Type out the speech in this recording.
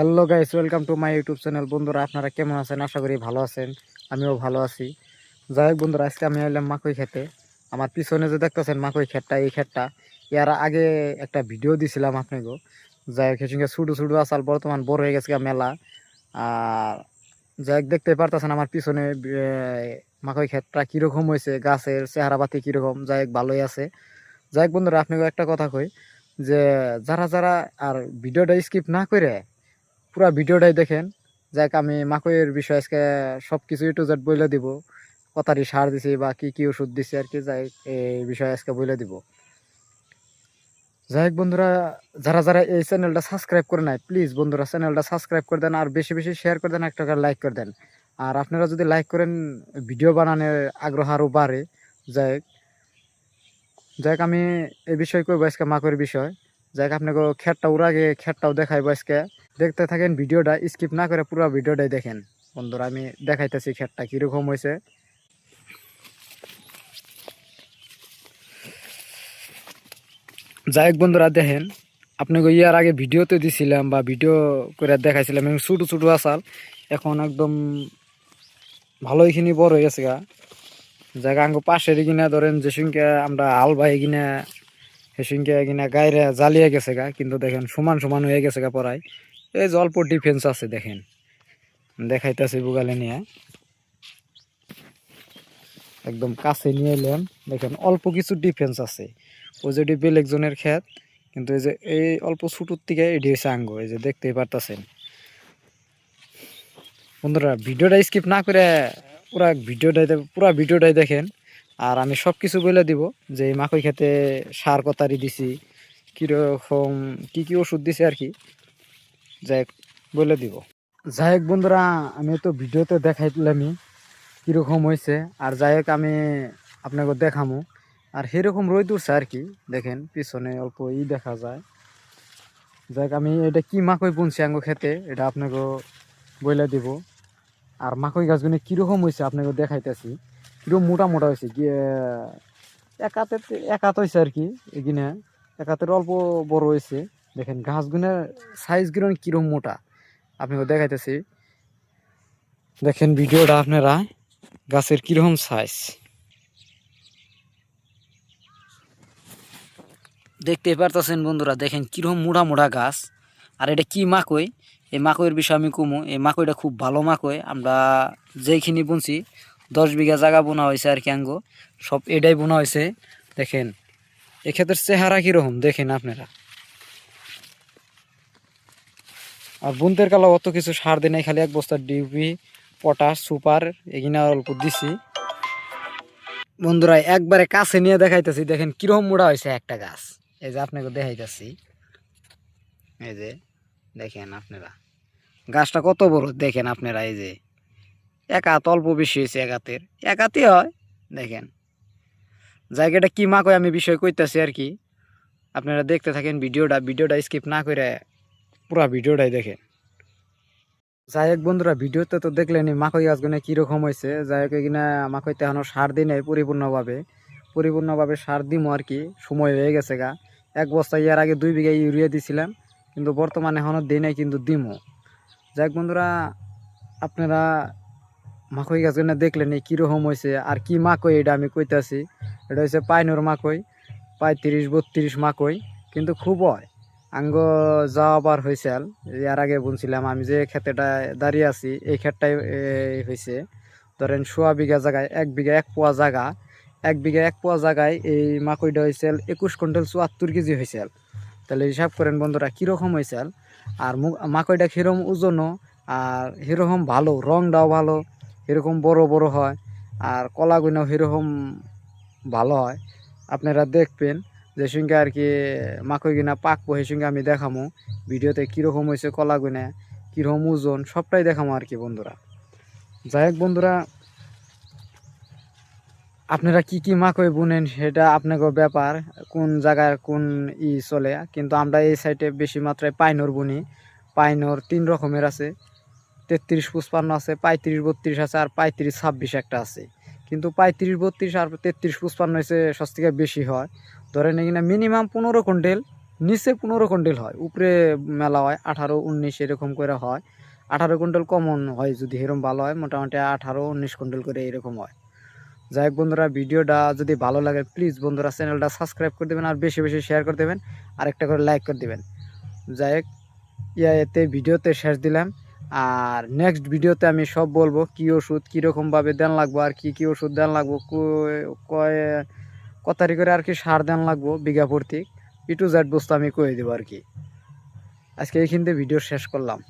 Hello guys, welcome to my YouTube channel. বন্ধুরা, আপনারা কেমন আছেন? আশা করি ভালো আছেন। আমিও ভালো আছি। যাই হোক বন্ধুরা, আজকে আমি এলাম মাকই খেতে। আমার পিছনে যে দেখতেছেন মাকই ক্ষেতটা, এই ক্ষেতটা, এর আগে একটা ভিডিও দিছিলাম আপনাকে। যাই হোক সেসঙ্গে ছোটো ছোটো আসাল বর্তমান বড় হয়ে গেছে মেলা। আর যাই হোক, দেখতে পারতেছেন আমার পিছনে মাকই ক্ষেতটা কীরকম হয়েছে, গাছের চেহারা পাতি কীরকম। যাই হোক, ভালোই আছে। যাই হোক বন্ধুরা, আপনাকে একটা কথা কই যে, যারা যারা আর ভিডিওটা স্কিপ না করে পুরো ভিডিওটাই দেখেন। যাক, আমি মাকইয়ের বিষয়ে আজকে সব কিছু টু জেড বলে দিব। কতারি সার দিছি বা কি কি ওষুধ দিছি আর কি, যাই এই বিষয়ে আজকে বলে দিব। যাই বন্ধুরা, যারা যারা এই চ্যানেলটা সাবস্ক্রাইব করে নাই প্লিজ বন্ধুরা চ্যানেলটা সাবস্ক্রাইব করে দেন আর বেশি বেশি শেয়ার করে দেন, একটা লাইক করে দেন। আর আপনারা যদি লাইক করেন ভিডিও বানানোর আগ্রহ আরও বাড়ে। যাই যাই আমি এই বিষয় করব আজকে মাকইয়ের বিষয়। যাই আপনাকে খেটটা ওর আগে খেটটাও দেখাইবো আজকে। দেখতে থাকেন ভিডিওটা স্কিপ না করে পুরো ভিডিওটাই দেখেন। বন্ধুরা, আমি দেখাইতেছি খেটটা কীরকম হয়েছে। যাই বন্ধুরা, দেখেন, আপনাকে ইয়ার আগে ভিডিওতে দিছিলাম বা ভিডিও করে দেখাইছিলাম, এবং ছোটো ছোটো আসাল এখন একদম ভালোইখিনি বড় হয়ে গেছে গা। জায়গা আঙ্গ পাশের কিনা, ধরেন যে সঙ্গে আমরা হাল বাই কিনা সেসঙ্গে কিনা গায়ে জ্বালিয়ে গেছে গা, কিন্তু দেখেন সমান সমান হয়ে গেছে গা পড়ায়। এই যে অল্প ডিফেন্স আছে দেখেন। দেখাইতেছি বুগালে নিয়ে। একদম কাছে নিয়ে এলাম দেখেন অল্প কিছু ডিফেন্স আছে। ওই যে বেলেগ জনের ক্ষেত, কিন্তু এই যে এই অল্প ছুটোর থেকে এটি হচ্ছে আঙ্গ এই যে দেখতেই পারতেছেন। বন্ধুরা, ভিডিওটা স্কিপ না করে পুরা ভিডিওটাই পুরা ভিডিওটাই দেখেন। আর আমি সব কিছু বলে দিব যে এই মাকই খেতে সার কতারি দিছি, কীরকম, কী কী ওষুধ দিছি আর কি, যাই বলে দিব। যাই হোক বন্ধুরা আমি তো ভিডিওতে দেখাইলামই কীরকম হয়েছে আর যাই হোক আমি আপনাকে দেখামো। আর সেরকম রোদ উঠছে আর কি, দেখেন, পিছনে অল্প ই দেখা যায়। যাই আমি এটা কি মাকই বুনছি আঙ্গ খেতে, এটা আপনাকে বলে দিব। আর মাকই গাছগুলি কীরকম হয়েছে আপনাকে দেখাইতেছি। কীরকম মোটা মোটা হয়েছে এক হাতের এক হাত হয়েছে আর কি এখানে এক হাতের অল্প বড় হয়েছে। দেখেন গাছগুলোর সাইজগুলো কীরকম মোটা? আপনাকে দেখাইতেছি। দেখেন ভিডিওটা আপনারা, গাছের কীরকম সাইজ দেখতে পারতেছেন বন্ধুরা, দেখেন কীরকম মোটা মোটা গাছ। আর এটা কি মাকই? এই মাকইয়ের বিষয়ে আমি কমু, এই মাকইটা খুব ভালো মাকই। আমরা যেইখিনি বুনছি দশ বিঘা জায়গা বোনা হয়েছে আর কি আঙ্গ। সব এটাই বোনা হয়েছে, দেখেন। এক্ষেত্রে চেহারা কীরকম, দেখেন আপনারা। আর বুনতের কালা অত কিছু সার দিই নাই, খালি এক বস্তা ডিউপি পটাশ সুপার এগিনা অল্প দিছি। বন্ধুরা, একবারে কাছে নিয়ে দেখাইতেছি, দেখেন কীরকম মোড়া হয়েছে একটা গাছ। এই যে আপনাকে দেখাইতেছি। এই যে, দেখেন আপনারা। গাছটা কত বড়, দেখেন আপনারা, এই যে। এক হাত অল্প বেশি হয়েছে এক হাতের এক হয়, দেখেন। জায়গাটা কি মা কয় আমি বিষয় কইতাছি আর কি। আপনারা দেখতে থাকেন ভিডিওটা ভিডিওটা স্কিপ না করে পুরো ভিডিওটাই দেখেন। যাই হোক বন্ধুরা, ভিডিওতে তো দেখলেনি মাকই গাছগুলো কীরকম হয়েছে। যাই হোক এখানে মাকইতে এখনও সার দিই নাই পরিপূর্ণভাবে। পরিপূর্ণভাবে সার দিমো আর কি, সময় হয়ে গেছে গা। এক বস্তা ইয়ার আগে দুই বিঘা ইউরিয়া দিছিলাম, কিন্তু বর্তমানে এখনও দিই নাই, কিন্তু দিমো। যাই হোক বন্ধুরা, আপনারা মাকই গাছগুলো দেখলেন এই কীরকম হয়েছে আর কি মাকই এটা আমি কইতাছি এটা হচ্ছে পাইনোর মাকই পঁয়ত্রিশ বত্রিশ মাকই কিন্তু খুব হয়। আঙ্গ যাওয়াবার হয়েছিল এর আগে বলছিলাম আমি যে ক্ষেতেটা দাঁড়িয়ে আছি, এই ক্ষেতটাই হয়েছে ধরেন সোয়া বিঘা জায়গায় এক বিঘা এক পোয়া জায়গা এক বিঘা এক পোয়া জায়গায় এই মাকইটা হয়েছিল একুশ কুইন্টাল চুয়াত্তর কেজি হয়েছিল তাহলে হিসাব করেন বন্ধুরা কীরকম হয়েছিল আর মাকইটা কীরকম ওজনও আর সেরকম ভালো রংটাও ভালো? এরকম বড় বড় হয় আর কলাগুনাও সেরকম ভালো হয়। আপনারা দেখবেন যে সঙ্গে আর কি মাকই কিনা পাকবো সেই সঙ্গে আমি দেখামো ভিডিওতে কীরকম হয়েছে কলা গুনে কীরকম ওজন, সবটাই দেখামো আর কি বন্ধুরা। যাই হোক বন্ধুরা, আপনারা কি কি মাকই বুনেন সেটা আপনাকে ব্যাপার, কোন জায়গায় কোন ই চলে, কিন্তু আমরা এই সাইডে বেশি মাত্রায় পাইনর বুনি। পাইনর তিন রকমের আছে। তেত্রিশ পুষ্পান্ন আছে, পঁয়ত্রিশ, বত্রিশ আছে, আর পঁয়ত্রিশ, ছাব্বিশ একটা আছে। কিন্তু পঁয়ত্রিশ, বত্রিশ আর তেত্রিশ পুষ্পান্ন সব থেকে বেশি হয়। ধরেন এখানে মিনিমাম পনেরো কুইন্টাল নিচে পনেরো কুইন্টাল হয়, উপরে মেলা হয়, আঠারো, উনিশ এরকম করে হয়। আঠারো কুইন্টাল কমন হয় যদি এরকম ভালো হয়, মোটামুটি আঠারো, উনিশ কুইন্টাল করে এরকম হয়। যাই হোক বন্ধুরা, ভিডিওটা যদি ভালো লাগে প্লিজ বন্ধুরা চ্যানেলটা সাবস্ক্রাইব করে দেবেন আর বেশি বেশি শেয়ার করে দেবেন। আর একটা করে লাইক করে দেবেন। যাই হোক ইয়া এতে ভিডিওতে শেষ দিলাম। আর নেক্সট ভিডিওতে আমি সব বলব কি ওষুধ কীরকমভাবে দেন লাগবো, আর কি কি ওষুধ দেন লাগবো, কয়- কয় ক তারিখ করে আর কি সার দেন লাগবো বিঘা প্রতি ইটু জ্যাড বস্তু আমি কয়ে দেবো আর কি। আজকে এইখান থেকে ভিডিও শেষ করলাম।